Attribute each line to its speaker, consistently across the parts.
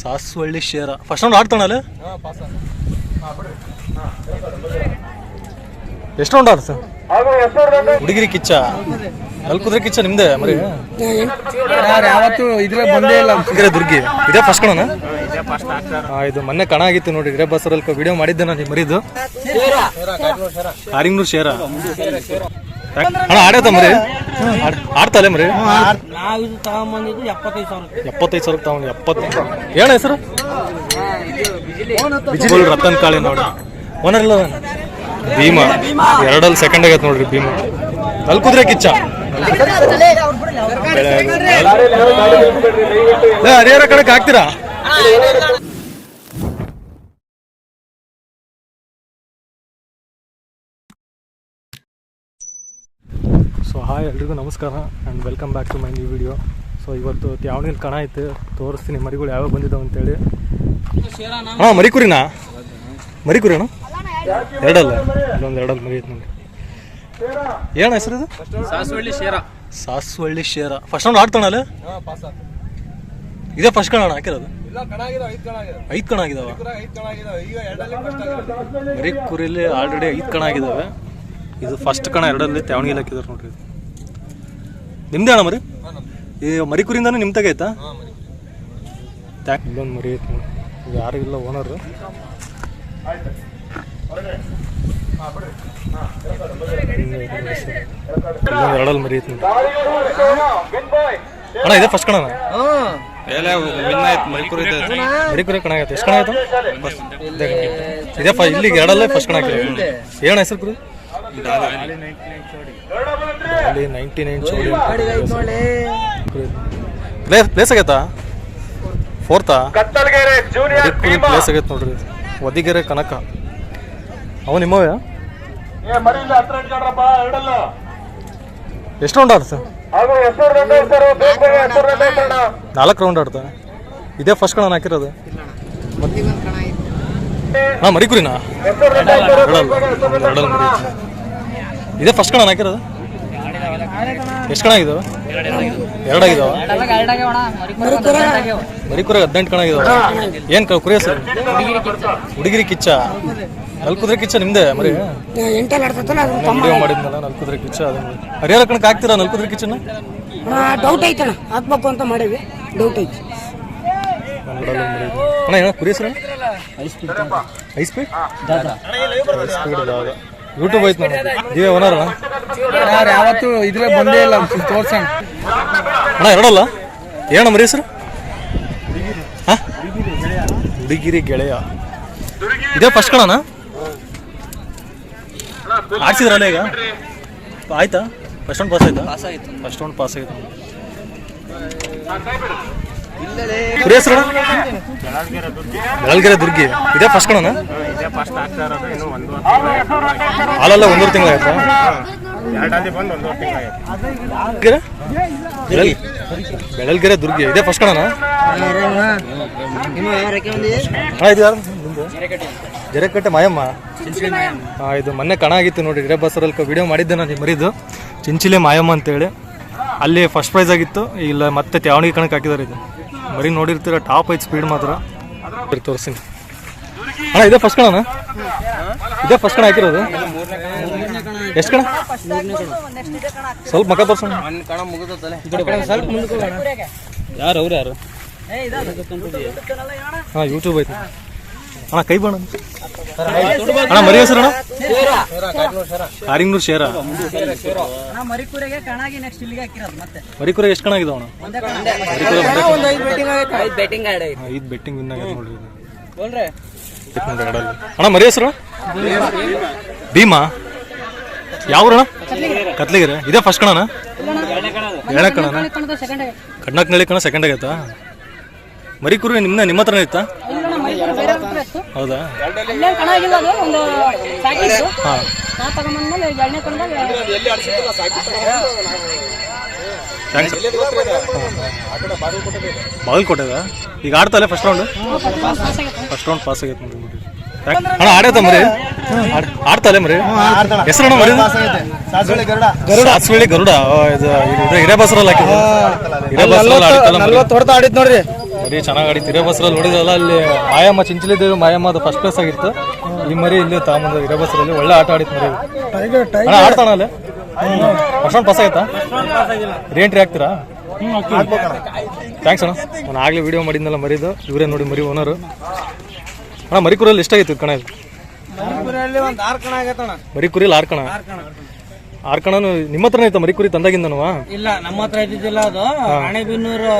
Speaker 1: ಸಾಸ್ವಳ್ಳಿ Shera. First round ಆಡ್ತಾನಲ್ಲ ಎಷ್ಟು round ಆಡ್ತ ಸರ್ ಹುಡುಗಿರಿ ಕಿಚ್ಚ. ಅಲ್ಲಿ ಕುದುರೆ ಕಿಚ್ಚ ನಿಮ್ದೆ ಮರಿ?
Speaker 2: ಯಾವತ್ತು ಇದ್ರೆ ಬಂದೇ ಇಲ್ಲ
Speaker 1: ಹುಡುಗಿರ ದುರ್ಗಿ. ಇದೇ ಫಸ್ಟ್ ಕಣನ ಹಾ ಇದು ಮೊನ್ನೆ ಕಣ ಆಗಿತ್ತು ನೋಡಿ ಇದೇ ಬಸ್ಸಲ್ಲಿ ವಿಡಿಯೋ ಮಾಡಿದ್ದೆ ನಾನು ಮರಿದು. ಕಾರಿಂಗ್ನೂರ್ ಶೇರ. ಅಣ್ಣ ಆಡತ್ತ ಮರಿ.
Speaker 2: ನಾವು ಇದು ತಗೊಂಬಂದಿದ್ದು ಎಪ್ಪತ್ತೈದು ಸಾವಿರ
Speaker 1: ಎಪ್ಪತ್ತೈದು ಸಾವಿರ ತಗೊಂಡು ಹೆಸರು? ರತನ್ ಕಾಳಿ ನೋಡಿ. ಓನರ್ ಇಲ್ಲ ಭೀಮ. ಎರಡಲ್ಲಿ ಸೆಕೆಂಡ್ ಆಗೈತೆ ನೋಡ್ರಿ ಭೀಮ. ಅಲ್ಲಿ ಕುದ್ರೆ ಕಿಚ್ಚ. ಏ, ಹರಿಹರ ಕಡೆಗೆ ಹಾಕ್ತೀರಾ? ಸೊ ಹಾಯ್ ಎಲ್ರಿಗೂ ನಮಸ್ಕಾರ and welcome back to my new video so ಇವತ್ತು ತ್ಯಾವಣಿಲಿ ಕಣ ಐತೆ ತೋರಿಸ್ತೀನಿ ಮರಿಗಳು ಯಾವಾಗ ಬಂದಿದ್ದಾವೆ ಅಂತೇಳಿ. ಹಾಂ ಮರಿಕುರಿನಾ? ಮರಿಕುರಿನಾ? ಅಣ್ಣ ಎರಡಲ್ಲ ಇಲ್ಲೊಂದು ಎರಡಲ್ಲ ಮರಿ ಐತೆ ನೋಡಿ. ಏನ ಹೆಸರು ಇದು?
Speaker 2: ಸಾಸ್ವಳ್ಳಿ ಶೇರ.
Speaker 1: ಸಾಸ್ವಳ್ಳಿ ಶೇರ. ಫಸ್ಟ್ ರೌಂಡ್ ಆಡ್ತಾನಲ್ಲ? ಇದೇ ಫಸ್ಟ್ ಕಣ ಅಣ್ಣ ಹಾಕಿರೋದು?
Speaker 2: ಐದು ಕಣ ಆಗಿದಾವ.
Speaker 1: ಮರಿ ಕುರಿಲಿ ಆಲ್ರೆಡಿ ಐದು ಕಣ ಆಗಿದಾವೆ. ಇದು ಫಸ್ಟ್ ಕಣ ಎರಡಲ್ಲಿ ತ್ಯಾವಣಿಗೆ ಹಾಕಿದಾರೆ ನೋಡ್ರಿ. ಇದು. ನಿಮ್ದೇ ಅಣ್ಣ ಮರಿ? ಈ ಮರಿ ಕುರಿಂದ ನಿಮ್ಮ ತಗೈತಾ ಇಲ್ಲೊಂದು ಮರಿ ಐತೆ ನೋಡಿ. ಇದು ಯಾರು ಇಲ್ಲ ಓನರ್ ಇಲ್ಲೊಂದು ಎರಡಲ್ಲಿ ಮರಿ ಐತೆ ಅಣ್ಣ ಇದೆ ಫಸ್ಟ್ ಕಣ ಮರಿ ಕುರಿ ಕಣ ಆಗತ್ತೆ ಎಷ್ಟು ಕಣ ಆಯ್ತು ಇದೇ ಫ ಇಲ್ಲಿಗೆ ಎರಡಲ್ಲೇ ಫಸ್ಟ್ ಕಣ ಹಾಕಿರೋ ಏನ ಹೆಸರು ಕುರಿ? ಅಲ್ಲಿ ನೈಂಟಿ ನೈನ್ ಚೋಡಿ ಪ್ಲೇಸ್ ಪ್ಲೇಸ್ ಆಗೈತಾ? ಫೋರ್ತಾ? ಪ್ಲೇಸ್ ಆಗೈತೆ ನೋಡ್ರಿ. ಒದಿಗೆರೆ ಕನಕ. ಅವ ನಿಮ್ಮವೇ ಎಷ್ಟು ರೌಂಡ್ ಆಡ್ತಾ? ನಾಲ್ಕು ರೌಂಡ್ ಆಡ್ತಾ? ಇದೇ ಫಸ್ಟ್ ಕಣ ಹಾಕಿರೋದು? ಹಾ ಐತೆ. ಇದೇ ಫಸ್ಟ್ ಕಣ ಹಾಕಿರೋದು? ಎಷ್ಟು ಕಣ ಆಗಿದಾವ ಎರಡಾಗಿದಾವ? ಮರಿ ಕುರಿ ಹದಿನೆಂಟು ಕಣ ಇದಾವ ಏನು ಕುರಿಯ ಕುರಿ ಹೆಸರು? ಹುಡುಗಿರಿ ಕಿಚ್ಚ. ನಲ್ ಕುದುರೆ ಕಿಚ್ಚ ನಿಮ್ದೆ ಮರಿ? ವಿಡಿಯೋ ಮಾಡಿದ್ನಲ್ಲ ನಲ್ಕುದ್ರೆ ಕಿಚ್ಚ ಅದನ್ನ ಹರಿಹರ ಕಣಕ್ಕೆ ಹಾಕ್ತೀರಾ ನಲ್ಕುದ್ರೆ ಕಿಚ್ಚನ್ನ? ಕಿಚ್ಚನ
Speaker 3: ಡೌಟ್ ಐತಣ್ಣ. ಹಾಕ್ಬೇಕು ಅಂತ ಮಾಡೀವಿ. ಡೌಟ್ ಐತಿ.
Speaker 1: ಇದೆ. ಅಣ್ಣ ಏನೋ ಕುರಿ ಹೆಸರು ಐ ಸ್ಪೀಡ್ ಸ್ಪೀಡ್ ದಾದ ಯೂಟ್ಯೂಬ್ ಐತೆ ನೋಡಿ. ನೀವೇ ಓನರ್
Speaker 2: ಯಾರು ಯಾವತ್ತು ಇದ್ರೆ ಬಂದೇ ಇಲ್ಲ ತೋರ್ಸೋಣ.
Speaker 1: ಅಣ್ಣ ಎರಡಲ್ಲ? ಏನಮ್ಮ ಮರಿ ಹೆಸರು? ಹಾ? ಹುಡುಗಿರಿ ಗೆಳೆಯ. ಇದೇ ಫಸ್ಟ್ ಕಣ ಆಡ್ಸಿದ್ರಲ್ಲ ಈಗ? ಆಯ್ತಾ? ಫಸ್ಟ್ ಒಂದು ಪಾಸ್ ಆಯ್ತಾ? ಫಸ್ಟ್ ಒಂದು ಪಾಸ್ ಆಯ್ತು. ಸರ್ ಹೆಸರು ಬೆಳಲ್ಗೆರೆ ದುರ್ಗಿ. ಇದೇ ಫಸ್ಟ್ ಕಣನ
Speaker 4: ಇದೇ ಫಸ್ಟ್ ಆಗ್ತಾ ಇರೋದು ಇನ್ನು ಒಂದು
Speaker 1: ಹಾಲೆಲ್ಲ ಒಂದೂವರೆ ತಿಂಗಳಾಯ್ತಾ?
Speaker 4: ಎರಡಲ್ಲಿ ಬಂದು ಒಂದೂವರೆ ತಿಂಗಳಾಯ್ತು.
Speaker 1: ಗೆರೆ? ಬೆಳಲ್ ಬೆಳಲ್ಗೆರೆ ದುರ್ಗಿ. ಇದೇ ಫಸ್ಟ್ ಕಣನ? ನಿಮ್ದು ಜರಕಟ್ಟೆ ಮಾಯಮ್ಮ? ಹಾ ಇದು ಮೊನ್ನೆ ಕಣ ಆಗಿತ್ತು ನೋಡಿ ಹಿರೇ ಬಸ್ಸರಲ್ಲಿ ವಿಡಿಯೋ ಮಾಡಿದ್ದೆ ನಾನು ಮರಿದು ಚಿಂಚಿಲೆ ಮಾಯಮ್ಮ ಅಂತೇಳಿ. ಅಲ್ಲಿ ಫಸ್ಟ್ ಪ್ರೈಸ್ ಆಗಿತ್ತು. ಇಲ್ಲ ಮತ್ತೆ ತ್ಯಾವಣಿಗೆ ಕಣಕ್ಕೆ ಹಾಕಿದ್ದಾರೆ ಇದು. ಮರಿ ನೋಡಿರ್ತೀರ ಟಾಪ್ ಐತ್ ಸ್ಪೀಡ್ ಮಾತ್ರ. ತೋರಿಸ್ತೀನಿ. ಅಣ್ಣ ಇದೇ ಫಸ್ಟ್ ಕಣ ಇದೇ ಫಸ್ಟ್ ಕಣ ಹಾಕಿರೋದು? ಎಷ್ಟು ಕಣ? ಸ್ವಲ್ಪ ಮಕ್ಕ ತೋರ್ಸೋಣ
Speaker 2: ಸ್ವಲ್ಪ
Speaker 1: ಯಾರು ಅವ್ರು ಯಾರು? ಹಾಂ ಯೂಟ್ಯೂಬ್ ಐತೆ. ಅಣ್ಣ ಕೈ ಬಣ್ಣ. ಅಣ್ಣ ಮರಿ ಹೆಸರು ಅಣ್ಣ? ಕಾರಿಂಗ್ನೂರ್ ಶೇರ. ಮರಿಕುರೆ ಎಷ್ಟು ಕಣ ಆಗಿದಾವ ಅಣ್ಣ?
Speaker 2: ಐದು ಬೆಟ್ಟಿಂಗ್
Speaker 1: ವಿನ್ ಆಗ್ಯದ ನೋಡ್ರಿ
Speaker 2: ಬೋಲ್ರೆ
Speaker 1: ಐತ್ ಅಣ್ಣ, ಮರಿ ಹೆಸರು? ಭೀಮಾ. ಯಾವ ಅಣ್ಣ ಕತ್ಲಿಗೆರೆ. ಇದೇ ಫಸ್ಟ್ ಕಣನ ಎರಡನೇ ಕಣನ ಕಣ್ಣಕ್ ನಳಿ ಕಣ ಸೆಕೆಂಡ್ ಆಗೈತಾ? ಮರಿ ಕುರಿ ನಿಮ್ನ, ನಿಮ್ಮ ಹತ್ರನೇ ಇತ್ತಾ? ಹೌದಾ? ಹಾಂ. ಥ್ಯಾಂಕ್ಸ್ ಬಾಗಲಕೋಟೆದ ಈಗ ಆಡ್ತಲ್ಲ first round first round pass ಆಗೈತೆ ನೋಡಿ ಅಣ್ಣ ಆಡೈತ ಮರಿ. ಆಡ್- ಆಡ್ತಲ್ಲ ಮರಿ. ಹೆಸರಣ್ಣ ಮರಿ ಗರುಡ. ಓ, ಇದು ಇದು ಹಿರೇಬಸರಲ್ಲಿ ಹಾಕಿದ್ರು. ಹಿರೇಬಸರಲ್ಲಿ ಆಡಿತ್ತಲ್ಲ ಮರಿ.
Speaker 2: ನಲ್ವತ್ತು ಹೊಡೆತ ಆಡಿದ್ ನೋಡ್ರಿ.
Speaker 1: ಮರಿ ಚೆನ್ನಾಗಿ ಆಡಿತ್ತು. ಹಿರೇಬಸ್ರಲ್ಲಿ ನೋಡಿದ್ರಲ್ಲ ಅಲ್ಲಿ ಮಾಯಮ್ಮ ಚಿಂಚಲಿದ್ದೇವೆ ಮಾಯಮ್ಮ ಅದು ಫಸ್ಟ್ ಪ್ಲೇಸ್ ಆಗಿತ್ತು. ಈ ಮರಿ ಇಲ್ಲಿ ತಾಮಂದು ಹಿರೇ ಬಸರಲ್ಲಿ ಒಳ್ಳೆ ಆಟ ಆಡಿತ್ತು ಮರಿ. ಅಣ್ಣ ಅಷ್ಟೊಂದು ಪಾಸ್ ಆಯ್ತಾ ರೀಎಂಟ್ರಿ ಆಗ್ತೀರಾ ಥ್ಯಾಂಕ್ಸ್ ಅಣ್ಣ. ನಾನು ಆಗಲೇ ವಿಡಿಯೋ ಮಾಡಿದ್ನಲ್ಲ ಮರಿದು. ಇವರೇ ನೋಡಿ ಮರಿ ಓನರು ಅಣ್ಣ ಮರಿಕೂರಲ್ಲಿ ಎಷ್ಟಾಗಿತ್ತು ಕಣ ಇದು ಮರಿಕುರಿಲಿ ಆರು ಕಣ ಆರು ಕಣನು ನಿಮ್ಮ ಹತ್ರನೇ ಇತ್ತು ಮರಿಕುರಿ ತಂದಾಗಿಂದನವಾ
Speaker 3: ಇಲ್ಲ ನಮ್ಮ ಹತ್ರ ಇದ್ದಿದ್ದಿಲ್ಲ ಅದು. ರಾಣೆಬೆನ್ನೂರು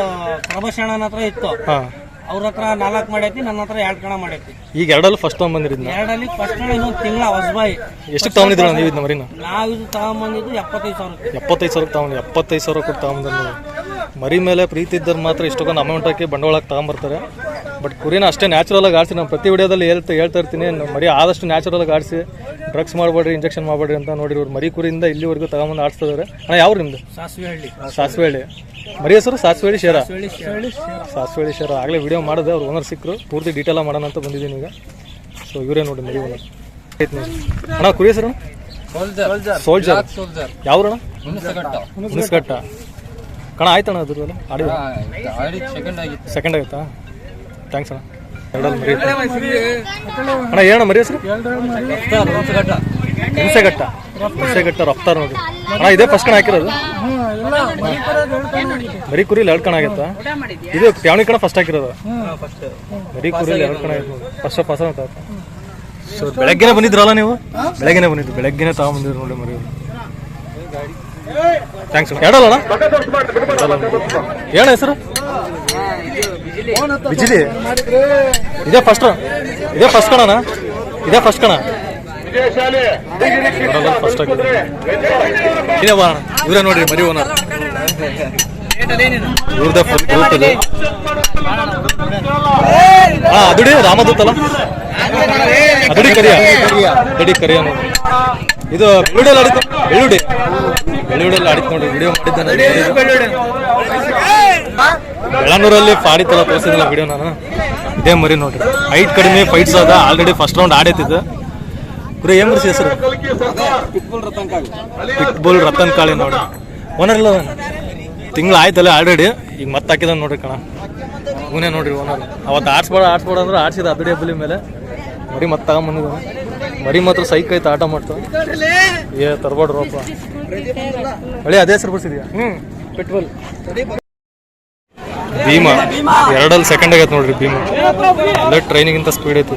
Speaker 3: ಪ್ರಭಾಷಣನ ಹತ್ರ ಇತ್ತು.
Speaker 1: ಹಾಂ.
Speaker 3: ಅವ್ರ ಹತ್ರ ನಾಲ್ಕು ಮಾಡೈತಿ ನನ್ನ ಹತ್ರ ಎರಡು ಕಣ ಮಾಡೈತಿ.
Speaker 1: ಈಗ ಎರಡಲ್ಲಿ ಫಸ್ಟ್ ತೊಗೊಂಬಂದಿರಿದ್ನ
Speaker 3: ಎರಡಲ್ಲಿ ಫಸ್ಟ್ ಟೈಮ್ ಇನ್ನೊಂದು ತಿಂಗಳ ಹೊಸಬಾಯಿ
Speaker 1: ಎಷ್ಟು ತಗೊಂಡಿದ್ರು ನೀವು ಇದನ್ನ ಮರಿನ?
Speaker 3: ನಾವು ಇದು ತಗೊಂಬಂದಿದ್ದು ಎಪ್ಪತ್ತೈದು ಸಾವಿರ
Speaker 1: ಎಪ್ಪತ್ತೈದು ಸಾವಿರ ತಗೊಂಡು ಎಪ್ಪತ್ತೈದು ಸಾವಿರ ಕೊಟ್ಟು ತಗೊಂಬಂದ್ರೆ ಮರಿ ಮೇಲೆ ಪ್ರೀತಿ ಇದ್ದರೆ ಮಾತ್ರ ಇಷ್ಟೊಂದು ಅಮೌಂಟ್ ಹಾಕಿ ಬಂಡವಾಳಕ್ಕೆ ತಗೊಂಬರ್ತಾರೆ. ಬಟ್ ಕುರಿನ ಅಷ್ಟೇ ನ್ಯಾಚುರಲ್ ಆಗಿ ಆಡಿಸಿ. ನಾನು ಪ್ರತಿ ವಿಡಿಯೋದಲ್ಲಿ ಹೇಳ್ತಾ ಹೇಳ್ತಾ ಇರ್ತೀನಿ. ಮರಿ ಆದಷ್ಟು ನ್ಯಾಚುರಲ್ ಆಗಿ ಆಡಿಸಿ. ಡ್ರಗ್ಸ್ ಮಾಡಬೇಡ್ರಿ ಇಂಜೆಕ್ಷನ್ ಮಾಡಬೇಡ್ರಿ ಅಂತ ನೋಡಿ ಇವ್ರು. ಮರಿ ಕುರಿಯಿಂದ ಇಲ್ಲಿವರೆಗೂ ತಗೊಂಬಂದು ಆಡಿಸ್ತಿದ್ದಾರೆ ಅಣ್ಣ ಯಾವ ನಿಮ್ದು?
Speaker 3: ಸಾಸಿವೆ ಹಳ್ಳಿ
Speaker 1: ಸಾಸಿವೆ ಹಳ್ಳಿ ಮರಿ ಹೆಸರು ಸಾಸಿವೆ ಹಳ್ಳಿ ಶೇರ. ಸಾಸಿವೆ ಹಳ್ಳಿ ಶೇರ. ಆಗಲೇ ವಿಡಿಯೋ ಮಾಡಿದೆ ಅವ್ರು ಓನರ್ ಸಿಕ್ಕರು ಪೂರ್ತಿ ಡೀಟೇಲ್ ಮಾಡೋಣ ಅಂತ ಬಂದಿದ್ದೀನಿ ಈಗ. ಸೊ ಇವರೇ ನೋಡಿ ಮರಿ ಓನರ್ ಅಣ್ಣ ಕುರಿ ಹೆಸರು? ಸೋಲ್ಜರ್ ಯಾವ್ರಣ ಹುಣಸ್ಘಟ್ಟ. ಕಣ ಆಯ್ತಣ್ಣ ಅದ್ರಲ್ಲ ಆಡಿ ಸೆಕೆಂಡ್ ಆಯ್ತಾ. ಥ್ಯಾಂಕ್ಸ್ ಅಣ್ಣ. ಎರಡಲ್ಲಿ ಮರಿ. ಅಣ್ಣ ಏನಣ್ಣ ಮರಿ ಹೆಸರು? ಹಿಂಸೆಘಟ್ಟ ರಫ್ತಾರ್ ನೋಡಿ ಅಣ್ಣ, ಇದೇ ಫಸ್ಟ್ ಕಣ ಹಾಕಿರೋದು? ಮರಿ ಕುರಿ ಎರಡು ಕಣ ಆಗತ್ತಾ ಇದು ತ್ಯಾವಣಿ ಕಣ ಫಸ್ಟ್ ಹಾಕಿರೋದು. ಮರಿ ಕುರಿ ಎರಡು ಕಣ ಫಸ್ಟ್ ಅಂತ ಸೊ ಬೆಳಗ್ಗೆನೆ ಬಂದಿದ್ರಲ್ಲ ನೀವು? ಬೆಳಗ್ಗೆನೆ ಬಂದಿದ್ದು. ಬೆಳಗ್ಗೆನೆ ತಗೊಂಬಂದಿದ್ರು ನೋಡಿ ಮರಿ. ಥ್ಯಾಂಕ್ಸ್ ಎರಡಲ್ಲ ಏನ ಹೆಸರು? ಬಿಜಿಲಿ ಇದೇ ಫಸ್ಟ್ ಇದೇ ಫಸ್ಟ್ ಕಣನ ಇದೇ ಫಸ್ಟ್ ಕಣ ಫಸ್ಟ್ ಇದೇ ಬಾ ಇವರೇ ನೋಡ್ರಿ ಮರಿ ಓನರ್ ಇವ್ರದೇ ಫುಲ್ ಗ್ರೂಪ್ ಇದೆ. ಹಾ ಅದುಡಿ ರಾಮದೂತ್ ಅಲ್ಲ ಅದುಡಿ ಕರಿಯ. ಅದುಡಿ ಕರಿಯ ನೋಡಿ. ಇದು ಬೆಳ್ಳುಡಿಯಲ್ಲಿ ಆಡಿತ್ತು ಬೆಳ್ಳುಡಿ ಬೆಳ್ಳುಡಿಯಲ್ಲಿ ಆಡಿತ್ತು ನೋಡಿ ವಿಡಿಯೋ ಮಾಡಿದ್ದಾನೆ. ಬೆಳನೂರಲ್ಲಿ ತಲ ತೋರಿಸಿದಿಲ್ಲ ವಿಡಿಯೋ ನಾನು? ಇದೇ ಮರಿ ನೋಡ್ರಿ. ಹೈಟ್ ಕಡಿಮೆ ಫೈಟ್ಸ್ ಅದ ಆಲ್ರೆಡಿ ಫಸ್ಟ್ ರೌಂಡ್ ಆಡೈತಿದ್ದು. ಗುರು, ಏನ್ ಬರ್ಸಿ ಹೆಸರು ಪಿಟ್ಬುಲ್ ರತನ್ ಕಾಳಿ ನೋಡಿ ಓನರ್ ಇಲ್ಲ ತಿಂಗಳು ಆಯ್ತಲ್ಲ ಆಲ್ರೆಡಿ ಈಗ ಮತ್ತೆ ಹಾಕಿದ ನೋಡ್ರಿ ಕಣ. ಇವನೇ ನೋಡ್ರಿ ಓನರ್ ಅವತ್ತು ಆಡ್ಸ್ಬೇಡ ಆಡ್ಸ್ಬೇಡ ಅಂದ್ರೆ ಆಡ್ಸಿದ ಅಬಿಡಿ ಹಬ್ಬಲಿ ಮೇಲೆ. ಮರಿ ಮತ್ತೆ ತಗೊಂಬಂದ ಮರಿ ಮಾತ್ರ ಸೈಕ್ ಐತೆ, ಆಟ ಮಾಡ್ತಾವ ಏ, ತರ್ಬೋಡ್ರಪ್ಪ. ಹೊಳಿ ಅದೇ ಹೆಸರು ಬರ್ಸಿದ್ಯಾ? ಹ್ಞೂ ಭೀಮಾ. ಎರಡಲ್ಲಿ ಸೆಕೆಂಡ್ ಆಗೈತೆ ನೋಡ್ರಿ ಭೀಮಾ. ಟ್ರೈನಿಂಗ್ ಟ್ರೈನಿಗಿಂತ ಸ್ಪೀಡ್ ಐತಿ.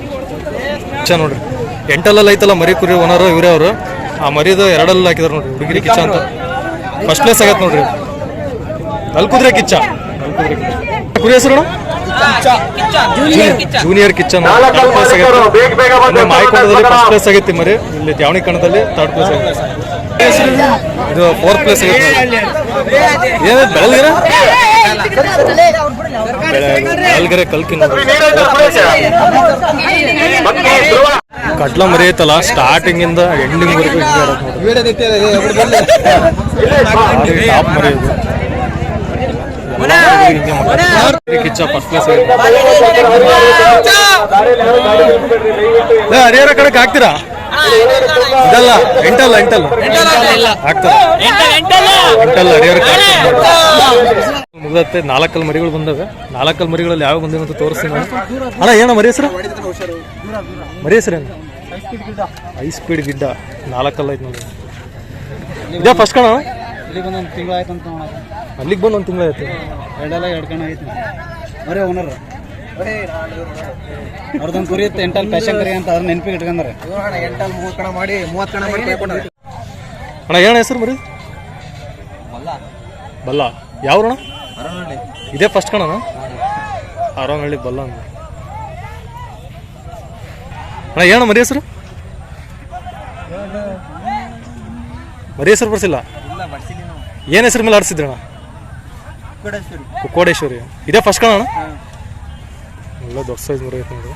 Speaker 1: ಕಿಚ್ಚ ನೋಡ್ರಿ. ಎಂಟಲ್ಲಲ್ಲಿ ಐತಲ್ಲ ಮರಿ ಕುರಿ ಓನರ್ ಇವರೇ ಅವರು. ಆ ಮರಿದು ಎರಡಲ್ಲಿ ಹಾಕಿದಾರೆ ನೋಡ್ರಿ. ಹುಡುಗಿರಿ ಕಿಚ್ಚ ಅಂತ. ಫಸ್ಟ್ ಪ್ಲೇಸ್ ಆಗೈತೆ ನೋಡ್ರಿ. ನಲ್ಕುದ್ರೆ ಕಿಚ್ಚ. ನಲ್ಕುದ್ರೆ ಕಿಚ್ಚ. ಕುರಿ ಹೆಸರು ಜೂನಿಯರ್ ಕಿಚ್ಚನ್ ಮಾಯಕೊಂಡದಲ್ಲಿ ಪ್ಲೇಸ್ ಆಗೈತೆ. ಮಾಯ್ಕೊಂಡದಲ್ಲಿ ಫಸ್ಟ್ ಪ್ಲೇಸ್ ಆಗೈತಿ ಮರಿ. ಇಲ್ಲಿ ದ್ಯಾವಣಿ ಕಣದಲ್ಲಿ ಥರ್ಡ್ ಪ್ಲೇಸ್ ಆಗೈತೆ. ಇದು ಫೋರ್ತ್ ಪ್ಲೇಸ್ ಆಗೈತೆ ಏನ ಬೆಳಗಿರ ಕಟ್ಲ ಮರಿ ಐತಲ್ಲ ಸ್ಟಾರ್ಟಿಂಗ್ ಇಂದ ಎಂಡಿಂಗ್ ವರೆಗೂ ಟಾಪ್ ಮರಿ. ಕಿಚ್ಚ ಫಸ್ಟ್ ಹರಿಹರ ಕಡೆಗೆ ಹಾಕ್ತೀರಾ? ಇದಲ್ಲ ಎಂಟಲ್ಲ ಎಂಟಲ್ಲ. ಹಾಕ್ತಾರ? ಎಂಟಲ್ಲ ಹರಿಹರ ಮುಗ್ದತ್ತೆ ನಾಲ್ಕಲ್ ಮರಿಗಳು ಬಂದವೆ. ನಾಲ್ಕಲ್ ಮರಿಗಳಲ್ಲಿ ಯಾವ ಬಂದಿವೆ ಅಂತ ತೋರಿಸ್ತೀನಿ ಅಲ್ಲ ಅಣ್ಣ ಏನ ಮರಿ ಹೆಸರು? ಮರಿ ಹೆಸರೇನು? ಐ ಸ್ಪೀಡ್ ಗಿಡ್ಡ. ನಾಲ್ಕಲ್ಲ ಐತೆ ನೋಡಿ. ಇದೇ ಫಸ್ಟ್ ಕಣ?
Speaker 2: ಇಲ್ಲಿ ಬಂದು ಒಂದು ತಿಂಗಳು ಆಯ್ತು. ಅಂತ
Speaker 1: ಅಲ್ಲಿಗೆ ಬಂದು ಒಂದು ತಿಂಗಳಾಯ್ತು
Speaker 2: ಎರಡೆಲ್ಲ ಎರಡು ಕಣ ಐತಿ ಬರೀ ಓನರ್ ಅವ್ರದ್ದೊಂದು ಕುರಿ ಇತ್ತು ಎಂಟಲ್ ಪ್ಯಾಶನ್ ಕರಿ ಅಂತ ಅದ್ರ ನೆನಪಿಗೆ ಇಟ್ಕೊಂಡ್ರೆ ಎಂಟಲ್ ಮೂರು ಕಣ ಮಾಡಿ ಮೂವತ್ತು ಕಣ ಮಾಡಿ
Speaker 1: ಅಣ್ಣ ಏನ ಹೆಸರು ಮರಿ? ಬಲ್ಲ. ಯಾವ್ರಣ ಇದೇ ಫಸ್ಟ್ ಕಣನ ಆರೋನಹಳ್ಳಿ ಬಲ್ಲ ಅಣ್ಣ ಏನ ಮರಿ ಹೆಸರು? ಮರಿ ಹೆಸರು ಬರ್ಸಿಲ್ಲ? ಏನ್ ಹೆಸರು ಮೇಲೆ ಆಡಿಸಿದ್ರಣ ಕೋಡೇಶ್ವರಿ ಇದೇ ಫಸ್ಟ್ ಕಣ ಅಣ್ಣ ಒಳ್ಳೆ ದೊಡ್ಡ ಸೈಜ್ ಮರಿ ಐತೆ ನೋಡಿ.